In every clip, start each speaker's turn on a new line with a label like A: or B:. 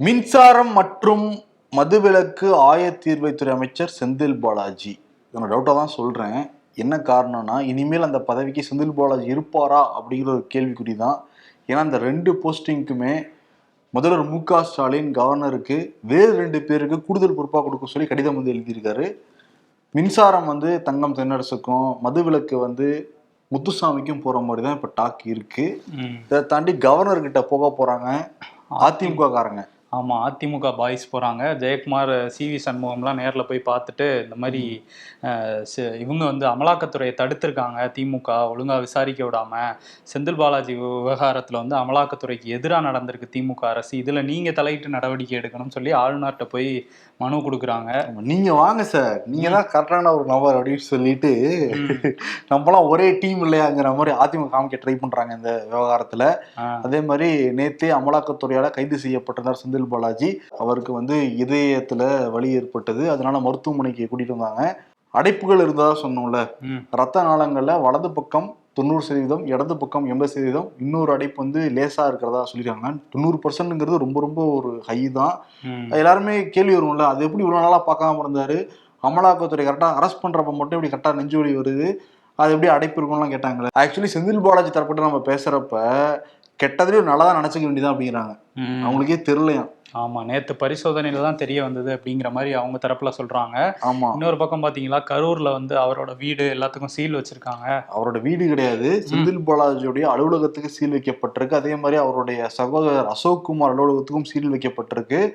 A: மின்சாரம் மற்றும் மதுவிலக்கு ஆயத்தீர்வைத்துறை அமைச்சர் செந்தில் பாலாஜி. நான் டவுட்டாக தான் சொல்கிறேன் என்ன காரணம்னா இனிமேல் அந்த பதவிக்கு செந்தில் பாலாஜி இருப்பாரா அப்படிங்கிற ஒரு கேள்விக்குறி தான். ஏன்னா அந்த ரெண்டு போஸ்டிங்க்குமே முதல்வர் மு க ஸ்டாலின் கவர்னருக்கு வேறு ரெண்டு பேருக்கு கூடுதல் பொறுப்பாக கொடுக்க சொல்லி கடிதம் வந்து எழுதியிருக்காரு. மின்சாரம் வந்து தங்கம் தென்னரசுக்கும் மதுவிலக்கு வந்து முத்துசாமிக்கும் போற மாதிரி தான் இப்ப டாக் இருக்கு.
B: ம்.
A: இதை தாண்டி கவர்னர் கிட்ட போக போறாங்க அதிமுக காரங்க
B: ஆமா அதிமுக பாய்ஸ் போறாங்க. ஜெயக்குமார் சி வி சண்முகம்லாம் நேர்ல போய் பார்த்துட்டு இந்த மாதிரி இவங்க வந்து அமலாக்கத்துறையை தடுத்திருக்காங்க. திமுக ஒழுங்கா விசாரிக்க விடாம. செந்தில் பாலாஜி விவகாரத்துல வந்து அமலாக்கத்துறைக்கு எதிராக நடந்திருக்கு திமுக அரசு. இதுல நீங்க தலையிட்டு நடவடிக்கை எடுக்கணும்னு சொல்லி ஆளுநர்கிட்ட போய் மனு கொடுக்குறாங்க.
A: நீங்க வாங்க சார். நீங்க தான் கரெக்டான ஒரு நபர் அப்படின்னு சொல்லிட்டு நம்மளாம் ஒரே டீம் இல்லையாங்கிற மாதிரி அதிமுக காமிக்க ட்ரை பண்றாங்க இந்த விவகாரத்துல. அதே மாதிரி நேத்தே அமலாக்கத்துறையால கைது செய்யப்பட்டிருந்தார் செந்தில் பாலாஜி அவருக்கு வந்து இதயத்துல வலி ஏற்பட்டது. அதனால மருத்துவமனைக்கு கூட்டிட்டு வந்தாங்க. அடைப்புகள் இருந்ததா சொன்னோம்ல. ரத்த நாளங்கள்ல வலது பக்கம் தொண்ணூறு சதவீதம் இடது பக்கம் எண்பது சதவீதம் இன்னொரு அடைப்பு வந்து லேசா இருக்கிறதா சொல்லியிருக்காங்க. தொண்ணூறு பர்சன்ட்ங்கிறது ரொம்ப ரொம்ப ஒரு ஹை தான். எல்லாருமே கேள்வி வரும்ல அது எப்படி இவ்வளவு நாளா பார்க்காம இருந்தாரு? அமலாக்கத்துறை கரெக்டா அரெஸ்ட் பண்றப்ப மட்டும் இப்படி கரெக்டா நெஞ்சு வலி வருது? அது எப்படி அடைப்பு இருக்கும்லாம் கேட்டாங்களே. ஆக்சுவலி செந்தில் பாலாஜி தரப்பட்டு நம்ம பேசுறப்ப கெட்டதுலயும் நல்லதா நினைச்சுக்க வேண்டியதான் அப்படிங்கிறாங்க. அவங்களுக்கே தெரியலையாம்
B: ஆமா நேத்து பரிசோதனையில தான் தெரிய வந்தது அப்படிங்கிற மாதிரி அவங்க தரப்புல சொல்றாங்க.
A: ஆமா.
B: இன்னொரு பக்கம் பாத்தீங்களா கரூர்ல வந்து அவரோட வீடு எல்லாத்துக்கும் சீல் வச்சிருக்காங்க.
A: அவரோட வீடு கிடையாது. செந்தில் பாலாஜியுடைய அலுவலகத்துக்கு சீல் வைக்கப்பட்டிருக்கு. அதே மாதிரி அவருடைய சகோதரர் அசோக் குமார் அலுவலகத்துக்கும் சீல் வைக்கப்பட்டிருக்கு.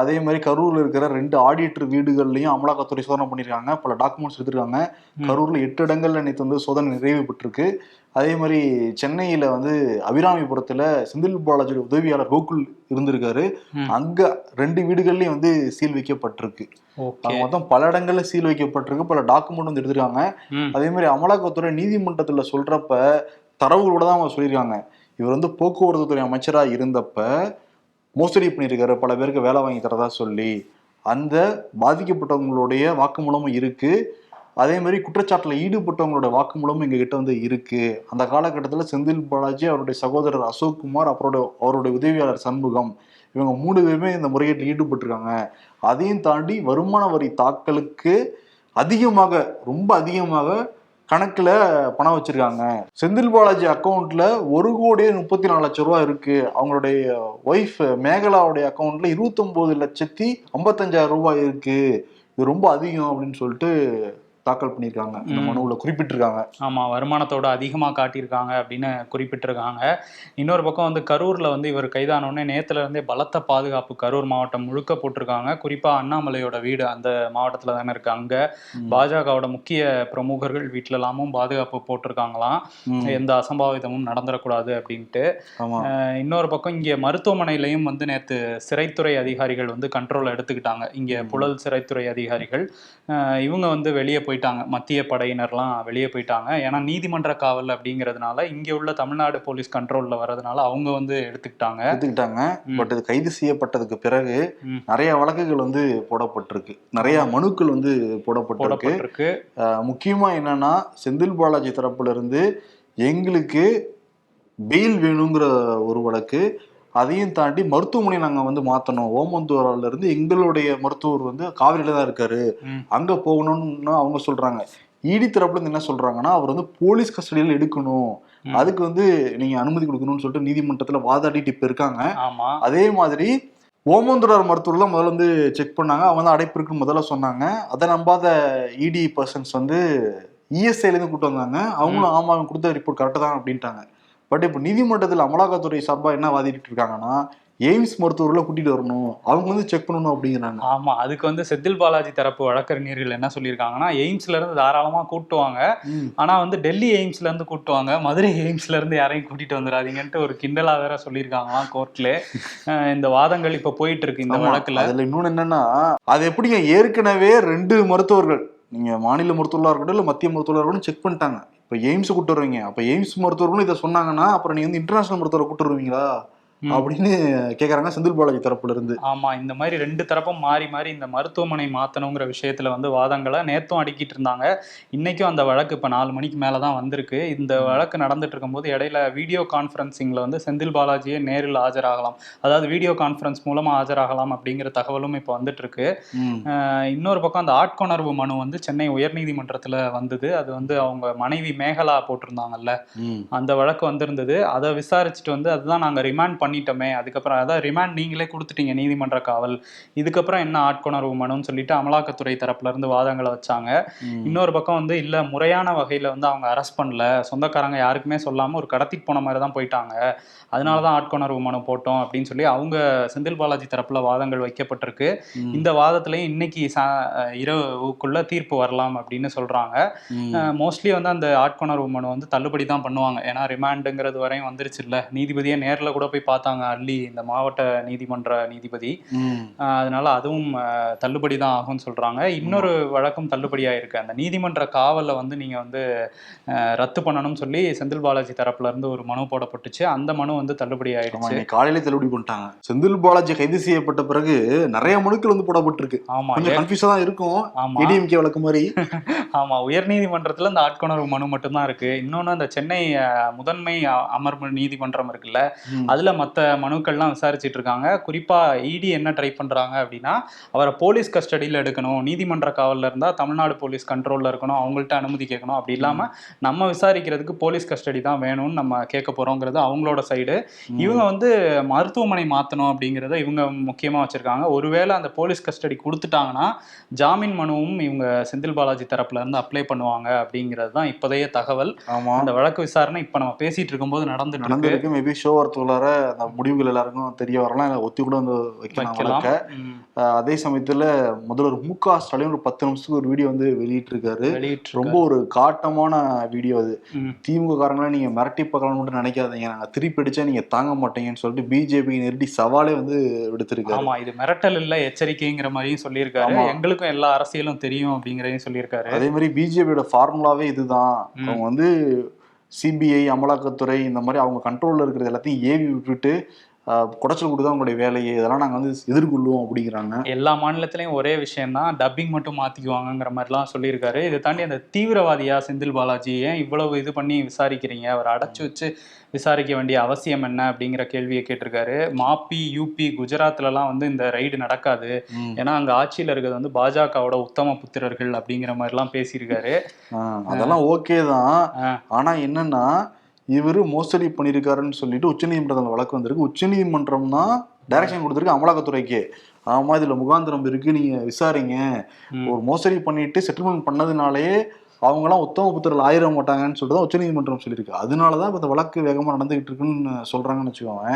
A: அதே மாதிரி கரூர்ல இருக்கிற ரெண்டு ஆடிட்டர் வீடுகள்லயும் அமலாக்கத்துறை சோதனை பண்ணியிருக்காங்க பல டாக்குமெண்ட்ஸ் எடுத்திருக்காங்க. கரூர்ல எட்டு இடங்கள்ல நேற்று வந்து சோதனை நிறைவு பெற்றிருக்கு அதே மாதிரி சென்னையில வந்து அபிராமிபுரத்துல செந்தில் பாலாஜியோட உதவியாளர் கோகுல் இருந்திருக்காரு. அங்க ரெண்டு வீடுகள்லயும் வந்து சீல் வைக்கப்பட்டிருக்கு. மொத்தம் பல இடங்கள்ல சீல் வைக்கப்பட்டிருக்கு. பல டாக்குமெண்ட் வந்து எடுத்திருக்காங்க. அதே மாதிரி அமலாக்கத்துறை நீதிமன்றத்துல சொல்றப்ப தரவுகளோட தான் அவங்க சொல்லியிருக்காங்க. இவர் வந்து போக்குவரத்து துறை அமைச்சரா இருந்தப்ப மோசடி பண்ணியிருக்காரு பல பேருக்கு வேலை வாங்கி தரதா சொல்லி அந்த பாதிக்கப்பட்டவங்களுடைய வாக்குமூலமும் இருக்கு. அதே மாதிரி குற்றச்சாட்டில் ஈடுபட்டவங்களோட வாக்குமூலமும் எங்க கிட்ட வந்து இருக்கு. அந்த காலகட்டத்தில் செந்தில் பாலாஜி அவருடைய சகோதரர் அசோக் குமார் அவரோட அவருடைய உதவியாளர் சண்முகம் இவங்க மூணு பேருமே இந்த முறைகேட்டில் ஈடுபட்டிருக்காங்க. அதையும் தாண்டி வருமான வரி தாக்கலுக்கு அதிகமாக ரொம்ப அதிகமாக கணக்குல பணம் வச்சிருக்காங்க. செந்தில் பாலாஜி அக்கௌண்ட்ல ஒரு கோடியே முப்பத்தி நாலு லட்சம் ரூபாய் இருக்கு. அவங்களுடைய ஒய்ஃப் மேகலாவுடைய அக்கௌண்ட்ல இருபத்தொன்பது லட்சத்தி ஐம்பத்தஞ்சாயிரம் ரூபாய் இருக்கு. இது ரொம்ப அதிகம் அப்படின்னு சொல்லிட்டு தாக்கல் பண்ணியிருக்காங்க. இந்த. மனுவுல குறிப்பிட்டிருக்காங்க.
B: ஆமா வருமானத்தோட அதிகமா காட்டியிருக்காங்க அப்படின்னு குறிப்பிட்டிருக்காங்க. இன்னொரு பக்கம் வந்து கரூர்ல வந்து இவர் கைதான உடனே நேத்துல இருந்தே பலத்த பாதுகாப்பு கரூர் மாவட்டம் முழுக்க போட்டிருக்காங்க. குறிப்பா அண்ணாமலையோட வீடு அந்த மாவட்டத்துல தானே இருக்கு. அங்க. பாஜகவோட முக்கிய பிரமுகர்கள் வீட்டுல எல்லாமும் பாதுகாப்பு போட்டிருக்காங்களாம். எந்த அசம்பாவிதமும் நடந்துடக்கூடாது அப்படின்ட்டு. இன்னொரு பக்கம் இங்க மருத்துவமனையிலையும் வந்து நேத்து சிறைத்துறை அதிகாரிகள் வந்து கண்ட்ரோல் எடுத்துக்கிட்டாங்க. இங்க. புழல் சிறைத்துறை அதிகாரிகள். இவங்க வந்து வெளியே போயிட்டாங்க. மத்திய படையினர்லாம் வெளியே போயிட்டாங்க. ஏன்னா நீதிமன்ற காவல் அப்படிங்கிறதுனால இங்க உள்ள தமிழ்நாடு போலீஸ் கண்ட்ரோல்ல வர்றதுனால அவங்க வந்து எடுத்துக்கிட்டாங்க.
A: எடுத்துக்கிட்டாங்க. பட் இது கைது செய்யப்பட்டதுக்கு பிறகு. நிறைய வழக்குகள் வந்து போடப்பட்டிருக்கு. நிறைய மனுக்கள் வந்து போடப்பட்டிருக்கு.
B: போடப்பட்டிருக்கு.
A: அஹ் முக்கியமா என்னன்னா செந்தில் பாலாஜி தரப்புல இருந்து எங்களுக்கு பெயில் வேணுங்கிற ஒரு வழக்கு அதையும் தாண்டி மருத்துவமனை நாங்க வந்து மாத்தணும். ஓமந்தூரால இருந்து எங்களுடைய மருத்துவர் வந்து காவிரியில தான் இருக்காரு. அங்க போகணும்னு அவங்க சொல்றாங்க. இடி தரப்புல இருந்து என்ன சொல்றாங்கன்னா அவர் வந்து போலீஸ் கஸ்டடியில் எடுக்கணும். அதுக்கு வந்து நீங்க அனுமதி கொடுக்கணும்னு சொல்லிட்டு நீதிமன்றத்துல வாதாடிட்டு இப்ப இருக்காங்க. அதே மாதிரி ஓமந்துரார் மருத்துவர் தான் முதல்ல வந்து செக் பண்ணாங்க. அவங்க தான் அடைப்பு இருக்குன்னு முதல்ல சொன்னாங்க. அதை நம்பாத இடி பர்சன்ஸ் வந்து E இஎஸ்ஐல இருந்து கூட்டு வந்தாங்க. அவங்களும் ஆமா அவங்க கொடுத்த ரிப்போர்ட் கரெக்டாக தான் அப்படின்ட்டாங்க. பட் இப்போ நீதிமன்றத்தில் அமலாக்கத்துறை சார்பா என்ன வாதிட்டு இருக்காங்கன்னா எய்ம்ஸ் மருத்துவர்களை கூட்டிட்டு வரணும். அவங்க வந்து செக் பண்ணணும் அப்படிங்கிறாங்க.
B: ஆமா அதுக்கு வந்து செந்தில் பாலாஜி தரப்பு வழக்கறிஞர்கள் என்ன சொல்லியிருக்காங்கன்னா எய்ம்ஸ்ல இருந்து தாராளமா கூட்டுவாங்க. ஆனா வந்து டெல்லி எய்ம்ஸ்ல இருந்து கூட்டுவாங்க மதுரை எய்ம்ஸ்ல இருந்து யாரையும் கூட்டிட்டு வந்துடாதீங்கன்ட்டு ஒரு கிண்டலா வேற சொல்லியிருக்காங்களாம் கோர்ட்ல இந்த வாதங்கள் இப்ப போயிட்டு இருக்கு இந்த வழக்குல.
A: அதுல இன்னொன்னு என்னன்னா அது எப்படிங்க ஏற்கனவே ரெண்டு மருத்துவர்கள் நீங்க மாநில மருத்துவர்களா இருக்கட்டும் இல்ல மத்திய மருத்துவர்களா இருக்கட்டும் செக் பண்ணிட்டாங்க. இப்போ எய்ம்ஸ் கூப்பிட்டு வருவீங்க. அப்போ எய்ம்ஸ் மருத்துவர்களும் இதை சொன்னாங்கன்னா அப்புறம் நீங்கள் வந்து இன்டர்நேஷனல் மருத்துவரை கூப்பிட்டு வருவீங்களா? அப்படின்னு கேக்குறாங்க. செந்தில் பாலாஜி தரப்புல இருந்து
B: ஆமா இந்த மாதிரி ரெண்டு தரப்பும் மாறி மாறி இந்த மருத்துவமனை மாத்தணுங்கிற விஷயத்துல வந்து வாதங்களை நேத்தும் அடிக்கிட்டு இருந்தாங்க. இன்னைக்கும் அந்த வழக்கு இப்ப நாலு மணிக்கு மேலதான் வந்திருக்கு. இந்த வழக்கு நடந்துட்டு இருக்கும்போது இடையில வீடியோ கான்ஃபரன்சிங்ல வந்து செந்தில் பாலாஜியே நேரில் ஆஜராகலாம். அதாவது வீடியோ கான்ஃபரன்ஸ் மூலமா ஆஜராகலாம் அப்படிங்கிற தகவலும் இப்போ வந்துட்டு இருக்கு. இன்னொரு பக்கம் அந்த ஆட்கொணர்வு மனு வந்து சென்னை உயர்நீதிமன்றத்துல வந்தது. அது வந்து அவங்க மனைவி மேகலா போட்டிருந்தாங்கல்ல. அந்த வழக்கு வந்திருந்தது. அதை விசாரிச்சுட்டு வந்து அதுதான் நாங்க ரிமாண்ட் பண்ணிட்டோமே அதுக்கப்புறம் அதான் ரிமாண்ட் நீங்களே கொடுத்துட்டீங்க நீதிமன்ற காவல். இதுக்கப்புறம் என்ன ஆட்கொணர்வு மனுன்னு சொல்லிட்டு அமலாக்கத்துறை தரப்புல இருந்து வாதங்களை வச்சாங்க. இன்னொரு பக்கம் வந்து இல்ல முறையான வகையில வந்து அவங்க அரெஸ்ட் பண்ணல. சொந்தக்காரங்க யாருக்குமே சொல்லாம ஒரு கடத்திட்டு போன மாதிரி தான் போயிட்டாங்க. அதனாலதான் ஆட்கொணர்வு மனு போட்டோம் அப்படின்னு சொல்லி அவங்க செந்தில் பாலாஜி தரப்புல வாதங்கள் வைக்கப்பட்டிருக்கு. இந்த வாதத்திலையும் இன்னைக்கு இரவுக்குள்ள தீர்ப்பு வரலாம் அப்படின்னு சொல்றாங்க. மோஸ்ட்லி வந்து அந்த ஆட்கொணர்வு மனு வந்து தள்ளுபடி தான் பண்ணுவாங்க. ஏன்னா ரிமாண்டுங்கிறது வரையும் வந்துருச்சு இல்ல. நீதிபதியே நேர்ல கூட போய் பார்த்தாங்க அள்ளி இந்த மாவட்ட நீதிமன்ற நீதிபதி. அதனால அதுவும் தள்ளுபடி தான் ஆகும்னு சொல்றாங்க. இன்னொரு வழக்கும் தள்ளுபடி ஆயிருக்கு அந்த நீதிமன்ற காவல்ல வந்து நீங்க வந்து ரத்து பண்ணணும்னு சொல்லி செந்தில் பாலாஜி தரப்புல இருந்து ஒரு மனு போடப்பட்டுச்சு. அந்த மனு வந்து தள்ளுபடி ஆயிடுச்சு
A: காலையில தள்ளுபடி பண்ணிட்டாங்க. செந்தில் பாலாஜி கைது செய்யப்பட்ட பிறகு நிறைய மனுக்கள் வந்து போடப்பட்டிருக்கு.
B: ஆமா
A: கொஞ்சம் கன்ஃபியூஸா தான் இருக்கும்.
B: ஆமா.
A: ஏடிஎம்கே வழக்கு மாதிரி.
B: ஆமா உயர்நீதிமன்றத்துல இந்த ஆட்கொணர்வு மனு மட்டும்தான் இருக்கு. இன்னொன்னு அந்த சென்னை முதன்மை அமர்வு நீதிமன்றம் இருக்குல்ல. அதுல மத்த மனுக்கள்லாம் விசாரிச்சிட்டு இருக்காங்க குறிப்பா இடி என்ன ட்ரை பண்றாங்க அப்படின்னா அவரை போலீஸ் கஸ்டடியில எடுக்கணும் நீதிமன்ற காவல்ல இருந்தா தமிழ்நாடு போலீஸ் கண்ட்ரோல்ல இருக்கணும் அவங்கள்ட்ட அனுமதி கேட்கணும். அப்படி இல்லாம நம்ம விசாரிக்கிறதுக்கு போலீஸ் கஸ்டடி தான் வேணும்னு நம்ம கேட்க போறோங்கிறது அவங்களோட சைடு இவங்க வந்து மருத்துவமனை மாத்தணும் அப்படிங்கிறத இவங்க முக்கியமா வச்சிருக்காங்க. ஒருவேளை அந்த போலீஸ் கஸ்டடி கொடுத்துட்டாங்கன்னா ஜாமீன் மனுவும் இவங்க செந்தில் பாலாஜி தரப்புல இருந்து அப்ளை பண்ணுவாங்க அப்படிங்கிறது தான் இப்போதைய தகவல்.
A: ஆமா.
B: அந்த வழக்கு விசாரணை இப்ப நம்ம பேசிட்டு இருக்கும்போது நடந்துட்டு இருக்கு.
A: நடந்திருக்கு மேபி ஷோ வரத்துக்குள்ளார அந்த முடிவுகள் எல்லாருக்கும் தெரிய வரலாம். இல்ல ஒத்தி கூட வந்து வைக்கலாம் வழக்க அதே சமயத்துல முதல்வர் மு க ஸ்டாலின் ஒரு பத்து நிமிஷத்துக்கு ஒரு வீடியோ வந்து வெளியிட்டு இருக்காரு
B: வெளியிட்டு
A: ரொம்ப ஒரு காட்டமான வீடியோ அது. திமுக காரங்களை நீங்க மிரட்டி பார்க்கலாம்னு மட்டும் நினைக்காதீங்க. நாங்க திருப்பி அடிச்சா நீங்க தாங்க மாட்டீங்கன்னு சொல்லிட்டு பிஜேபி நெருடி சவாலே வந்து விடுத்திருக்காரு.
B: ஆமா இது மிரட்டல் இல்ல எச்சரிக்கைங்கிற மாதிரியும் சொல்லியிருக்காரு. எங்களுக்கும் எல்லா அரசியலும் தெரியும் அப்படிங்கறதையும் சொல்லியிருக்காரு.
A: அதே மாதிரி பிஜேபியோட ஃபார்முலாவே இதுதான். அவங்க வந்து சிபிஐ அமலாக்கத்துறை இந்த மாதிரி அவங்க கண்ட்ரோலில் இருக்கிறது எல்லாத்தையும் ஏவி விட்டுட்டு குடைச்சல் கொடுத்தா அவங்களுடைய வேலையை. இதெல்லாம் நாங்க வந்து எதிர்கொள்ளுவோம் அப்படிங்கிறாங்க.
B: எல்லா மாநிலத்திலயும் ஒரே விஷயம் தான் டப்பிங் மட்டும் மாத்திக்குவாங்கங்கிற மாதிரிலாம் சொல்லியிருக்காரு. இதை தாண்டி அந்த தீவிரவாதியா செந்தில் பாலாஜி ஏன் இவ்வளவு இது பண்ணி விசாரிக்கிறீங்க? அவர் அடைச்சு வச்சு விசாரிக்க வேண்டிய அவசியம் என்ன அப்படிங்கிற கேள்வியை கேட்டிருக்காரு. மாப்பி யூபி குஜராத்லலாம் வந்து இந்த ரைடு நடக்காது. ஏன்னா அங்க ஆட்சியில இருக்கிறது வந்து பாஜகவோட உத்தம புத்திரர்கள் அப்படிங்கிற மாதிரிலாம் பேசியிருக்காரு.
A: அதெல்லாம் ஓகே தான்.
B: ஆ.
A: ஆனா என்னன்னா இவரு மோசடி பண்ணியிருக்காருன்னு சொல்லிட்டு உச்சநீதிமன்றத்தில் வழக்கு வந்திருக்கு. உச்சநீதிமன்றம் தான் டைரக்ஷன் கொடுத்துருக்கு அமலாக்கத்துறைக்கு. ஆமா இதுல முகாந்திரம் இருக்கு நீங்க விசாரிங்க. ஒரு மோசடி பண்ணிட்டு செட்டில்மெண்ட் பண்ணதுனாலே அவங்களாம் உத்தம புத்திரல் ஆயிர மாட்டாங்கன்னு சொல்லிட்டு தான் உச்சநீதிமன்றம் சொல்லியிருக்கு. அதனாலதான் இப்ப இந்த வழக்கு வேகமா நடந்துகிட்டு இருக்குன்னு சொல்றாங்கன்னு வச்சுக்கோங்க.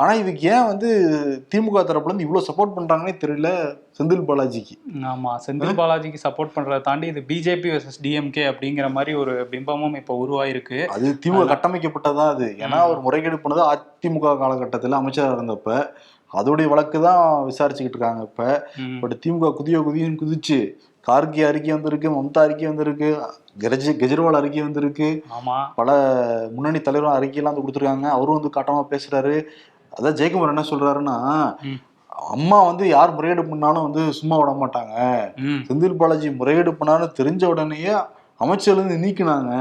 A: ஆனா இதுக்கு ஏன் வந்து திமுக தரப்புல இருந்து இவ்வளவு சப்போர்ட் பண்றாங்கன்னே தெரியல செந்தில் பாலாஜிக்கு.
B: ஆமா செந்தில் பாலாஜிக்கு சப்போர்ட் பண்றதை தாண்டி இது பிஜேபி வர்சஸ் டிஎம்கே அப்படிங்கிற மாதிரி ஒரு பிம்பமும் இப்போ உருவாயிருக்கு.
A: அது திமுக கட்டமைக்கப்பட்டதா அது? ஏன்னா அவர் முறைகேடு பண்ணது அதிமுக காலகட்டத்தில் அமைச்சராக இருந்தப்ப அதோடைய வழக்கு தான் விசாரிச்சுக்கிட்டு இருக்காங்க இப்ப. பட் திமுக குதியோ குதியும் குதிச்சு கார்கி அறிக்கை வந்திருக்கு மம்தா அறிக்கை வந்திருக்கு கெஜ் கெஜ்ரிவால் அறிக்கை வந்திருக்கு. பல முன்னணி தலைவரும் அறிக்கையெல்லாம் வந்து கொடுத்துருக்காங்க. அவரும் வந்து காட்டமா பேசுறாரு. அதான் ஜெயக்குமார் என்ன சொல்றாருன்னா. அம்மா வந்து யார் முறையீடு பண்ணாலும் வந்து சும்மா விட மாட்டாங்க. செந்தில் பாலாஜி முறையீடு பண்ணாலும் தெரிஞ்ச உடனேயே அமைச்சர்ல இருந்து நீக்கினாங்க.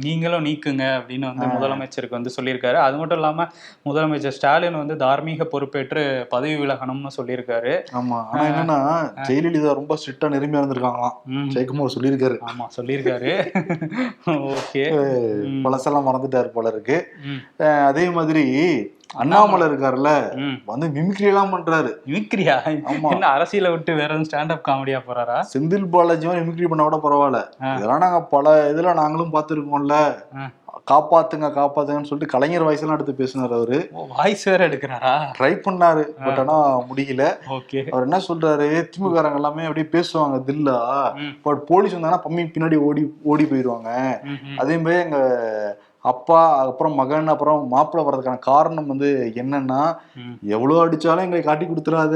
B: நீங்களும் நீக்குங்க அப்படின்னு வந்து முதலமைச்சருக்கு வந்து சொல்லியிருக்காரு. அது மட்டும் இல்லாம முதலமைச்சர் ஸ்டாலின் வந்து தார்மீக பொறுப்பேற்று பதவி விலகணும்னு சொல்லியிருக்காரு.
A: ஆமா. ஆனா என்னன்னா ஜெயலலிதா ரொம்ப ஸ்ட்ரிக்டா நெருமையா இருந்திருக்காங்களாம். ஜெயக்குமார் சொல்லியிருக்காரு.
B: ஆமா சொல்லியிருக்காரு. ஓகே.
A: பழசெல்லாம் மறந்துட்டாரு போல இருக்கு. அதே மாதிரி அண்ணாமலை இருக்காருல்ல வந்து மிமிக்ரி எல்லாம் பண்றாரு.
B: மிமிக்ரியா. என்ன அரசியலை விட்டு வேற எதுவும் ஸ்டாண்ட் அப் காமெடியா போறாரா?
A: செந்தில் பாலாஜி மிமிக்ரி பண்ண கூட பரவாயில்ல. இதெல்லாம் நாங்க பல இதுல நாங்களும் பார்த்திருக்கோம்ல.
B: ஆ.
A: காப்பாத்துங்க காப்பாத்துங்கன்னு சொல்லிட்டு கலைஞர் வயசுலாம் எடுத்து பேசினார் அவரு.
B: வாய்ஸ் வேற எடுக்கிறாரா?
A: ட்ரை பண்ணாரு பட் ஆனா முடியல.
B: ஓகே.
A: அவர் என்ன சொல்றாரு திமுககாரங்க எல்லாமே அப்படியே பேசுவாங்க தில்லா. பட் போலீஸ் வந்தாங்கன்னா பம்மி பின்னாடி ஓடி ஓடி போயிடுவாங்க. அதே மாதிரி எங்க அப்பா அப்புறம் மகன் அப்புறம் மாப்பிள்ளை வர்றதுக்கான காரணம் வந்து என்னன்னா. எவ்வளவு அடிச்சாலும் எங்களை காட்டி கொடுத்துறாத.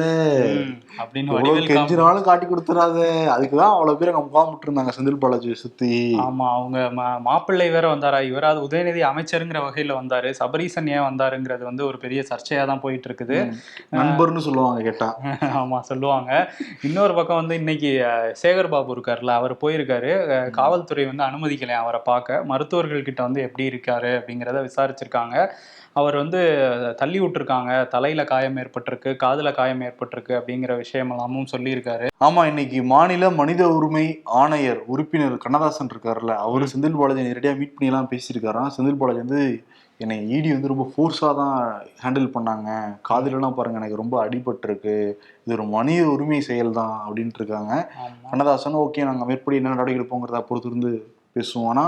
B: அப்படின்னு
A: கெஞ்சினாலும் காட்டி கொடுத்துறாத. அதுக்குதான் அவ்வளவு பேர் அங்க முகாமிட்டு இருந்தாங்க செந்தில் பாலாஜியை சுத்தி.
B: ஆமா அவங்க மாப்பிள்ளை வேற வந்தாரா? இவராது உதயநிதி அமைச்சருங்கிற வகையில வந்தாரு. சபரீசன் ஏன் வந்தாருங்கிறது வந்து ஒரு பெரிய சர்ச்சையா தான் போயிட்டு இருக்குது
A: நண்பர்னு சொல்லுவாங்க கேட்டா.
B: ஆமா சொல்லுவாங்க. இன்னொரு பக்கம் வந்து இன்னைக்கு சேகர் பாபு இருக்காருல்ல அவர் போயிருக்காரு. காவல்துறை வந்து அனுமதிக்கலையா அவரை பார்க்க. மருத்துவர்கள் கிட்ட வந்து எப்படி இருக்காரு அப்படிங்கிறத விசாரிச்சிருக்காங்க. அவர் வந்து தள்ளி விட்டுருக்காங்க. தலையில காயம் ஏற்பட்டிருக்கு காதுல காயம் ஏற்பட்டிருக்கு அப்படிங்கிற விஷயம் எல்லாமும் சொல்லியிருக்காரு.
A: ஆமா இன்னைக்கு மாநில மனித உரிமை ஆணையர் உறுப்பினர் கண்ணதாசன் இருக்காருல்ல அவரு செந்தில் பாலாஜி நேரடியா மீட் பண்ணி எல்லாம் பேசியிருக்காராம் செந்தில் பாலாஜி வந்து என்னை இடி வந்து ரொம்ப ஃபோர்ஸாக தான் ஹேண்டில் பண்ணாங்க. காதுலலாம் பாருங்க எனக்கு ரொம்ப அடிபட்டிருக்கு. இது ஒரு மனித உரிமை செயல் தான் அப்படின்ட்டு இருக்காங்க. கண்ணதாசன் ஓகே நாங்கள் மேற்படி என்ன நடவடிக்கை எடுப்போங்கிறத பொறுத்து இருந்து பேசுவோம். ஆனா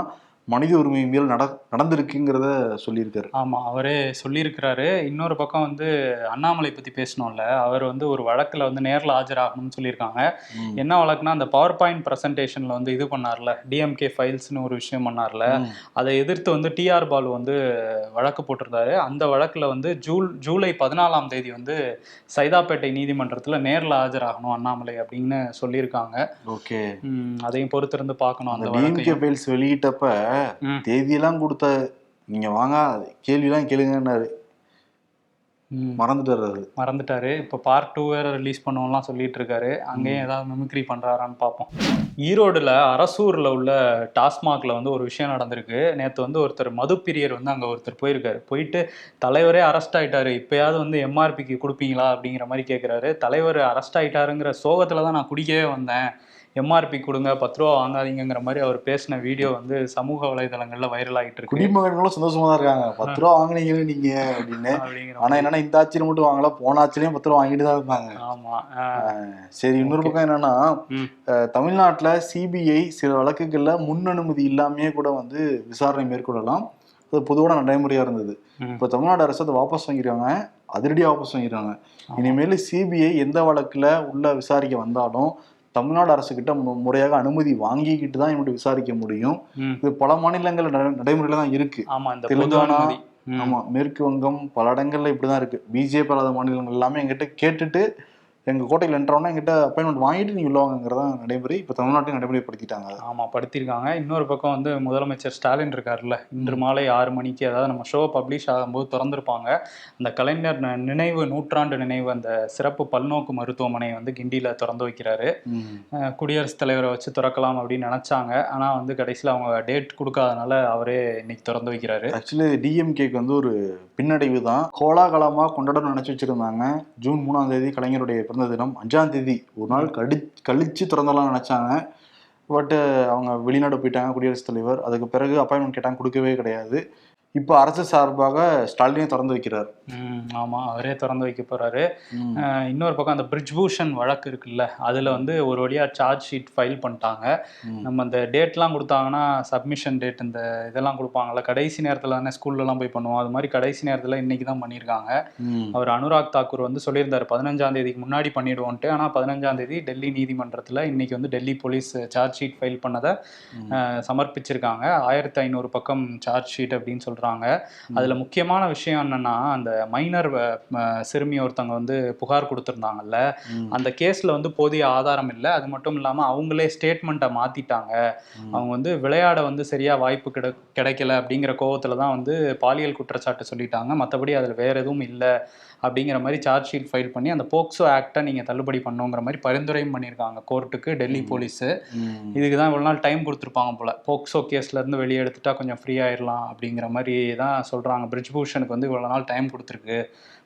A: மனித உரிமை மீறல் நட நடந்திருக்குங்கிறத சொல்லியிருக்காரு.
B: ஆமா அவரே சொல்லியிருக்கிறாரு. இன்னொரு பக்கம் வந்து அண்ணாமலை பத்தி பேசணும்ல. அவர் வந்து ஒரு வழக்குல வந்து நேர்ல ஆஜராகணும்னு சொல்லியிருக்காங்க. என்ன வழக்குனா அந்த பவர் பாயிண்ட் பிரசன்டேஷன்ல வந்து இது பண்ணார்ல. டிஎம்கே ஃபைல்ஸ்னு ஒரு விஷயம் பண்ணார்ல. அதை எதிர்த்து வந்து டிஆர் பாலு வந்து வழக்கு போட்டிருந்தாரு. அந்த வழக்குல வந்து ஜூல் ஜூலை பதினாலாம் தேதி வந்து சைதாப்பேட்டை நீதிமன்றத்துல நேர்ல ஆஜராகணும் அண்ணாமலை அப்படின்னு சொல்லியிருக்காங்க.
A: ஓகே.
B: அதையும் பொறுத்திருந்து பார்க்கணும்
A: அந்த டிஎம்கே ஃபைல்ஸ் வெளியிட்டப்ப. தேதியெல்லாம் கொடுத்த நீங்க வாங்க கேள்வியெல்லாம் கேளுங்கன்னாரு. மறந்துட்டாரு அது
B: மறந்துட்டாரு. இப்போ பார்ட் டூ வேற ரிலீஸ் பண்ணுவோம்லாம் சொல்லிட்டு இருக்காரு அங்கேயும் ஏதாவது மிமிக்ரி பண்றாரான்னு பார்ப்போம். ஈரோடுல அரசூர்ல உள்ள டாஸ்மாக்ல வந்து ஒரு விஷயம் நடந்திருக்கு. நேத்து வந்து ஒருத்தர் மது பிரியர் வந்து அங்க ஒருத்தர் போயிருக்காரு. போயிட்டு தலைவரே அரெஸ்ட் ஆயிட்டாரு. இப்பயாவது வந்து எம்ஆர்பிக்கு கொடுப்பீங்களா அப்படிங்கிற மாதிரி கேட்குறாரு தலைவர் அரெஸ்ட் ஆயிட்டாருங்கிற சோகத்துல தான் நான் குடிக்கவே வந்தேன். எம்ஆர்பி கொடுங்க பத்து ரூபா வாங்காதீங்கங்கிற மாதிரி அவர் பேசின வீடியோ வந்து சமூக வலைதளங்கள்ல வைரல் ஆகிட்டு இருக்கு.
A: குடிமகன்களும் சந்தோஷமா தான் இருக்காங்க. பத்து ரூபா வாங்குனீங்க நீங்க அப்படின்னு. ஆனா என்னன்னா இந்த ஆட்சியில மட்டும் வாங்கல போன ஆட்சிலையும் பத்து ரூபா வாங்கிட்டு தான் இருப்பாங்க.
B: ஆமா
A: சரி இன்னொரு பக்கம் என்னன்னா தமிழ்நாட்டுல சிபிஐ சில வழக்குகள்ல முன் அனுமதி இல்லாமயே கூட வந்து விசாரணை மேற்கொள்ளலாம். அது பொதுவான நடைமுறையா இருந்தது. இப்ப தமிழ்நாடு அரசு அதை வாபஸ் வாங்கிருக்காங்க. அதிரடியா வாபஸ் வாங்கிருக்காங்க. இனிமேல் சிபிஐ எந்த வழக்குல உள்ள விசாரிக்க வந்தாலும் தமிழ்நாடு அரசு கிட்ட மு- முறையாக அனுமதி வாங்கிக்கிட்டு தான் இவங்க விசாரிக்க முடியும். இது பல மாநிலங்கள் நட- நடைமுறையில தான் இருக்கு
B: ஆமா இந்த பொது
A: தெலுங்கானா. ஆமா மேற்கு வங்கம் பல இடங்கள்ல இப்படிதான் இருக்கு பிஜேபி அல்லாத மாநிலங்கள் எல்லாமே எங்கிட்ட கேட்டுட்டு எங்க கோட்டையில் என்ட்ரவுனா எங்கிட்ட அப்பாயின்மெண்ட் வாங்கிட்டு நீங்க உள்ள வாங்கங்கிறதா நடைமுறை இப்ப தமிழ்நாட்டையும் நடைமுறைப்படுத்திட்டாங்க. அதை.
B: ஆமா படுத்திருக்காங்க. இன்னொரு பக்கம் வந்து முதலமைச்சர் ஸ்டாலின் இருக்காருல்ல. இன்று மாலை ஆறு மணிக்கு அதாவது நம்ம ஷோ பப்ளிஷ் ஆகும்போது திறந்திருப்பாங்க. அந்த கலைஞர் நினைவு நூற்றாண்டு நினைவு அந்த சிறப்பு பல்நோக்கு மருத்துவமனை வந்து கிண்டியில திறந்து வைக்கிறாரு. குடியரசுத் தலைவரை வச்சு திறக்கலாம் அப்படின்னு நினைச்சாங்க. ஆனா வந்து கடைசியில அவங்க டேட் கொடுக்காதனால அவரே இன்னைக்கு திறந்து வைக்கிறாரு.
A: ஆக்சுவலி டிஎம்கேக்கு வந்து ஒரு பின்னடைவு தான். கோலாகலமா கொண்டாடணும்னு நினைச்சு வச்சிருந்தாங்க. ஜூன் மூணாம் தேதி கலைஞருடைய பிறந்த தினம். அஞ்சாம் தேதி ஒரு நாள் கடி கழிச்சு திறந்தலாம் நினைச்சாங்க. பட்டு அவங்க வெளிநாடு போயிட்டாங்க குடியரசுத் தலைவர். அதுக்கு பிறகு அப்பாயின்மெண்ட் கேட்டாங்க கொடுக்கவே கிடையாது. இப்போ அரசு சார்பாக ஸ்டாலினே திறந்து வைக்கிறார்.
B: ம், ஆமா அவரே திறந்து வைக்க போறாரு. அஹ் இன்னொரு பக்கம் அந்த பிரிஜ்பூஷன் வழக்கு இருக்குல்ல அதுல வந்து ஒரு வழியா சார்ஜ் ஷீட் ஃபைல் பண்ணிட்டாங்க. நம்ம அந்த டேட்லாம் கொடுத்தாங்கன்னா சப்மிஷன் டேட் இந்த இதெல்லாம் கொடுப்பாங்கல்ல கடைசி நேரத்தில் தானே ஸ்கூல்லலாம் போய் பண்ணுவோம். அது மாதிரி கடைசி நேரத்தில் இன்னைக்கு தான் பண்ணியிருக்காங்க. அவர் அனுராக் தாக்கூர் வந்து சொல்லியிருந்தார் பதினஞ்சாம் தேதிக்கு முன்னாடி பண்ணிடுவோன்ட்டு. ஆனால் பதினஞ்சாம் தேதி டெல்லி நீதிமன்றத்தில் இன்னைக்கு வந்து Delhi police charge sheet file பண்ணதை சமர்ப்பிச்சிருக்காங்க. ஆயிரத்தி ஐநூறு பக்கம் சார்ஜ் ஷீட் அப்படின்னு சொல்கிறாங்க அதில் முக்கியமான விஷயம் என்னன்னா அந்த மைனர் சிறுமி ஒருத்தவங்க வந்து புகார் கொடுத்துருந்தாங்கல்ல. அந்த கேஸில் வந்து போதிய ஆதாரம் இல்லை. அது மட்டும் இல்லாமல் அவங்களே ஸ்டேட்மெண்ட்டை மாற்றிட்டாங்க. அவங்க வந்து விளையாட வந்து சரியா வாய்ப்பு கிடை கிடைக்கல அப்படிங்கிற கோவத்துல தான் வந்து பாலியல் குற்றச்சாட்டு சொல்லிட்டாங்க. மற்றபடி அதில் வேற எதுவும் இல்லை. அப்படிங்கிற மாதிரி சார்ஜ் ஷீட் ஃபைல் பண்ணி அந்த போக்சோ ஆக்டை நீங்கள் தள்ளுபடி பண்ணுங்கிற மாதிரி பரிந்துரையும் பண்ணியிருக்காங்க. கோர்ட்டுக்கு டெல்லி போலீஸு. இதுக்கு தான் இவ்வளோ நாள் டைம் கொடுத்துருப்பாங்க போல. போக்சோ கேஸ்ல இருந்து வெளியே எடுத்துட்டா கொஞ்சம் ஃப்ரீ ஆயிடலாம் அப்படிங்கிற மாதிரி தான் சொல்றாங்க. பிரிஜ்பூஷனுக்கு வந்து இவ்வளோ நாள் டைம் கொடுத்துருக்கு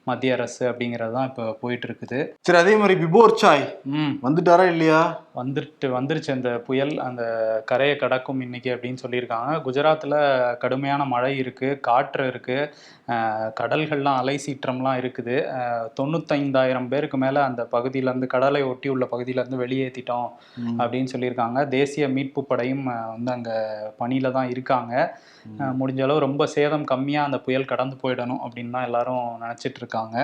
B: மத்திய அரசு அப்படிங்கிறது தான் இப்போ போயிட்டு இருக்குது.
A: சரி அதே மாதிரி பிபோர் சாய்
B: ம்.
A: வந்துட்டாரா இல்லையா?
B: வந்துட்டு வந்துருச்சு அந்த புயல் அந்த கரையை கடக்கும் இன்னைக்கு அப்படின்னு சொல்லியிருக்காங்க. குஜராத்தில் கடுமையான மழை இருக்குது காற்று இருக்குது கடல்கள்லாம் அலை சீற்றம்லாம் இருக்குது. தொண்ணூத்தைந்தாயிரம் பேருக்கு மேலே அந்த பகுதியிலேருந்து கடலை ஒட்டி உள்ள பகுதியிலேருந்து வெளியேற்றிட்டோம். அப்படின்னு சொல்லியிருக்காங்க. தேசிய மீட்பு படையும் வந்து அங்கே பணியில் தான் இருக்காங்க. முடிஞ்ச அளவு ரொம்ப சேதம் கம்மியாக அந்த புயல் கடந்து போயிடணும் அப்படின்னு தான் எல்லாரும் நினச்சிட்டு இருக்காங்க.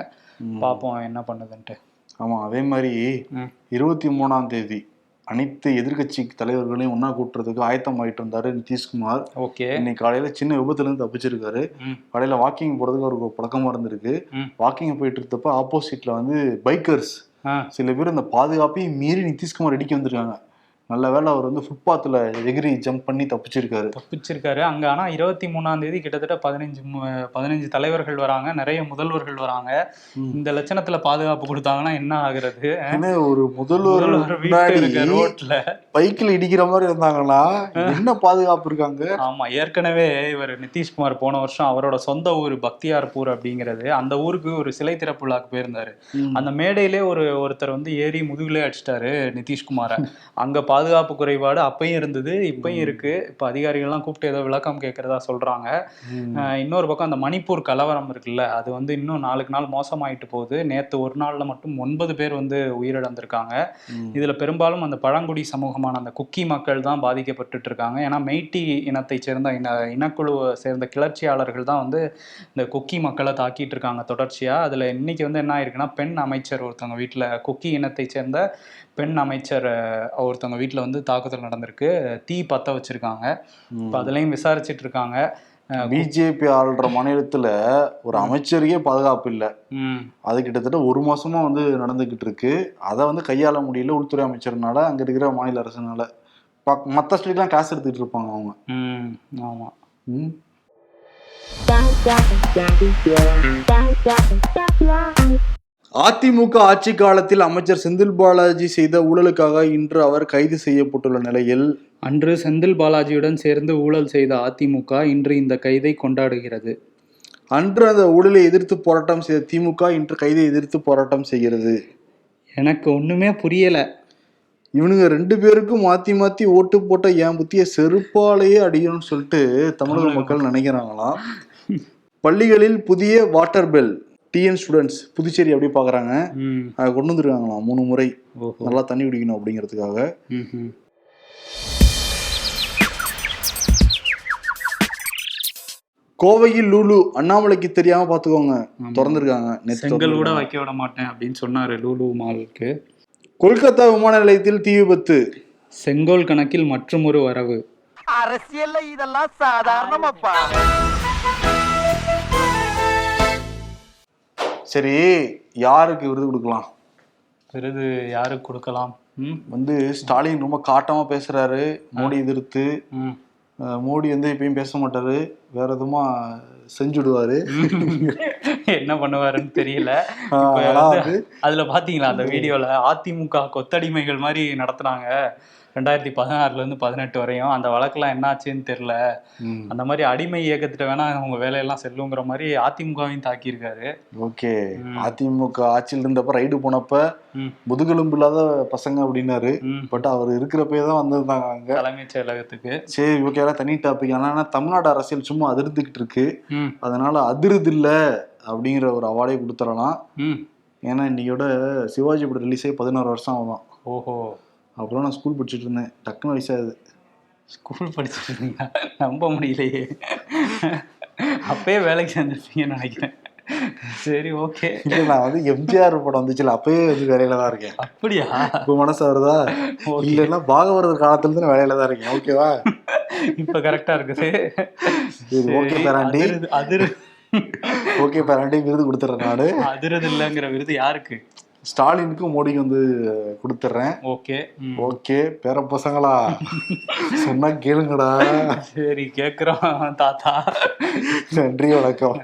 B: பார்ப்போம் என்ன பண்ணுதுன்ட்டு.
A: ஆமா அதே மாதிரி. இருபத்தி மூணாம் தேதி அனைத்து எதிர்க்கட்சி தலைவர்களையும் ஒண்ணா கூட்டுறதுக்கு ஆயத்தம் ஆயிட்டு இருந்தாரு நிதிஷ்குமார்.
B: ஓகே.
A: இன்னைக்கு காலையில சின்ன விபத்துல இருந்து தப்பிச்சிருக்காரு காலையில வாக்கிங் போறதுக்கு அவருக்கு பழக்கமா இருந்திருக்கு. வாக்கிங் போயிட்டு இருந்தப்ப ஆப்போசிட்ல வந்து பைக்கர்ஸ் சில பேர் இந்த பாதுகாப்பையும் மீறி நிதிஷ்குமார் இடிக்க வந்திருக்காங்க. நல்ல வேளை அவர் வந்து ஃபுட்பாத்தில் எகிரி ஜம்ப் பண்ணி தப்பிச்சிருக்காரு.
B: தப்பிச்சிருக்காரு. அங்க ஆனா இருபத்தி மூணாம் தேதி கிட்டத்தட்ட பதினஞ்சு பதினஞ்சு தலைவர்கள் வராங்க. நிறைய முதல்வர்கள் வராங்க. இந்த லட்சணத்துல பாதுகாப்பு கொடுத்தாங்கன்னா என்ன ஆகுறது?
A: ஒரு முதல்வர்
B: ரோட்ல
A: பைக்கில் இடிக்கிற மாதிரி இருந்தாங்கன்னா என்ன பாதுகாப்பு இருக்காங்க?
B: ஆமா ஏற்கனவே இவர் நிதிஷ்குமார் போன வருஷம் அவரோட சொந்த ஊர் பக்தியார்பூர் அப்படிங்கிறது அந்த ஊருக்கு ஒரு சிலை திறப்பு விழாக்கு போயிருந்தாரு. அந்த மேடையிலே ஒரு ஒருத்தர் வந்து ஏறி முதுகுலே அடிச்சிட்டாரு நிதிஷ்குமாரை. அங்க பாதுகாப்பு குறைபாடு அப்பயும் இருந்தது இப்பயும் இருக்கு. இப்ப அதிகாரிகள்லாம் கூப்பிட்டு ஏதோ விளக்கம் கேட்கறதா சொல்றாங்க. இன்னொரு பக்கம் அந்த மணிப்பூர் கலவரம் இருக்குல்ல அது வந்து இன்னும் நாளுக்கு நாள் மோசமாயிட்டு போகுது. நேத்து ஒரு நாள்ல மட்டும் ஒன்பது பேர் வந்து உயிரிழந்திருக்காங்க. இதுல பெரும்பாலும் அந்த பழங்குடி சமூகமான அந்த குக்கி மக்கள் தான் பாதிக்கப்பட்டுட்டு இருக்காங்க. ஏன்னா மெய்ட்டி இனத்தை சேர்ந்த இன இனக்குழுவை சேர்ந்த கிளர்ச்சியாளர்கள் தான் வந்து இந்த குக்கி மக்களை தாக்கிட்டு இருக்காங்க தொடர்ச்சியா. அதுல இன்னைக்கு வந்து என்ன ஆயிருக்குன்னா பெண் அமைச்சர் ஒருத்தவங்க வீட்டுல குக்கி இனத்தை சேர்ந்த பெண் அமைச்சர் ஒருத்தவங்க வீட்டுல வந்து தாக்குதல் நடந்திருக்கு. தீ பத்த வச்சிருக்காங்க. இப்போ அதுலயும் விசாரிச்சிட்டு இருக்காங்க.
A: பிஜேபி ஆள்ற மாநிலத்துல ஒரு அமைச்சருக்கே பாதுகாப்பு இல்லை.
B: ம்.
A: அது கிட்டத்தட்ட ஒரு மாசமா வந்து நடந்துகிட்டு இருக்கு. அதை வந்து கையாள முடியல. உள்துறை அமைச்சர்னால அங்க இருக்கிற மாநில அரசுனால. பக்- மத்த ஸ்டேட்லாம் கிளாஸ் எடுத்துட்டு இருப்பாங்க அவங்க.
B: ம். ஆமா.
A: ம். அதிமுக ஆட்சி காலத்தில் அமைச்சர் செந்தில் பாலாஜி செய்த ஊழலுக்காக இன்று அவர் கைது செய்யப்பட்டுள்ள நிலையில்
B: அன்று செந்தில் பாலாஜியுடன் சேர்ந்து ஊழல் செய்த அதிமுக இன்று இந்த கைதை கொண்டாடுகிறது.
A: அன்று அந்த ஊழலை எதிர்த்து போராட்டம் செய்த திமுக இன்று கைதை எதிர்த்து போராட்டம் செய்கிறது.
B: எனக்கு ஒண்ணுமே புரியல.
A: இவனுங்க ரெண்டு பேருக்கும் மாத்தி மாத்தி ஓட்டு போட்ட என் புத்திய செருப்பாலேயே அடிக்கணும்னு சொல்லிட்டு தமிழக மக்கள் நினைக்கிறாங்களாம். பள்ளிகளில் புதிய water bell TN students Puducherry அப்படி பாக்குறாங்க
B: ம்.
A: அதை கொண்டு வந்துருக்காங்களாம் மூணு முறை. நல்லா தண்ணி குடிக்கணும் அப்படிங்கிறதுக்காக. கோவையில் லூலு அண்ணாமலைக்கு தெரியாம பாத்துக்கோங்க. திறந்திருக்காங்க.
B: செங்கல் கூட. வைக்க விட மாட்டேன் அப்படின்னு சொன்னாரு லூலு மாலுக்கு.
A: கொல்கத்தா விமான நிலையத்தில் தீ விபத்து.
B: செங்கோல் கணக்கில் மற்றும் ஒரு வரவு.
C: அரசியல்ல இதெல்லாம் சாதாரணமாப்பா.
A: சரி யாருக்கு விருது கொடுக்கலாம்?
B: விருது யாருக்கு கொடுக்கலாம்?
A: வந்து ஸ்டாலின் ரொம்ப காட்டமா பேசுறாரு மோடி எதிர்த்து. மோடி வந்து எப்பயும் பேச மாட்டாரு. வேற எதுமா செஞ்சுடுவாரு.
B: என்ன பண்ணுவாருன்னு தெரியல. அதுல பாத்தீங்களா அந்த வீடியோல அதிமுக கொத்தடிமைகள் மாதிரி நடத்துனாங்க. ரெண்டாயிரத்தி பதினாறுல இருந்து பதினெட்டு வரையும். அந்த வழக்கெல்லாம் என்னாச்சுன்னு தெரியல. அந்த மாதிரி அடிமை இயக்கத்திட்ட வேணா உங்க வேலையெல்லாம் செல்லுங்கிற மாதிரி அதிமுகவையும் தாக்கியிருக்காரு.
A: ஓகே. அதிமுக ஆட்சியில் இருந்தப்ப ரைடு போனப்ப. முதுகெலும்பு இல்லாத பசங்க அப்படின்னாரு. பட் அவர் இருக்கிறப்பே தான் வந்திருந்தாங்க அங்க.
B: தலைமைச் செயலகத்துக்கு.
A: சரி ஓகே தனி டாபிக் ஆனா தமிழ்நாடு அரசியல் சும்மா அதிர்ந்துகிட்டு இருக்கு. அதனால அதிருது இல்ல அப்படிங்கிற ஒரு அவார்டே கொடுத்துடலாம். ஏன்னா இன்னையோட சிவாஜி படம் ரிலீஸே பதினோரு வருஷம் ஆகும்
B: ஓஹோ.
A: அப்புறம் நான் ஸ்கூல் படிச்சுட்டு இருந்தேன். டக்குன்னு வயசாகுது
B: ஸ்கூல் படிச்சுட்டு இருந்தீங்களா? நம்ப முடியலையே. அப்பயே வேலைக்கு சேர்ந்துருப்பீங்கன்னு நினைக்கிறேன். சரி ஓகே
A: இல்ல நான் வந்து எம்ஜிஆர் படம் வந்துச்சுல அப்பயே வந்து வேலையில தான் இருக்கேன்.
B: அப்படியா?
A: இப்போ மனசு வருதா. இல்லைன்னா பாகவரர் காலத்துல இருந்து நான் வேலையில தான் இருக்கேன். ஓகேவா
B: இப்ப கரெக்டா இருக்குது.
A: okay, பேராண்டி.
B: அதிரு
A: ஓகே பேரண்டி விருது கொடுத்துட்றேன் நானு.
B: அதிருது இல்லைங்கிற விருது யாருக்கு?
A: ஸ்டாலினுக்கும் மோடிக்கு வந்து கொடுத்துட்றேன்.
B: ஓகே.
A: ஓகே பேர பசங்களா? சொன்னா கேளுங்கடா.
B: சரி கேக்குறோம் தாத்தா.
A: நன்றி வணக்கம்.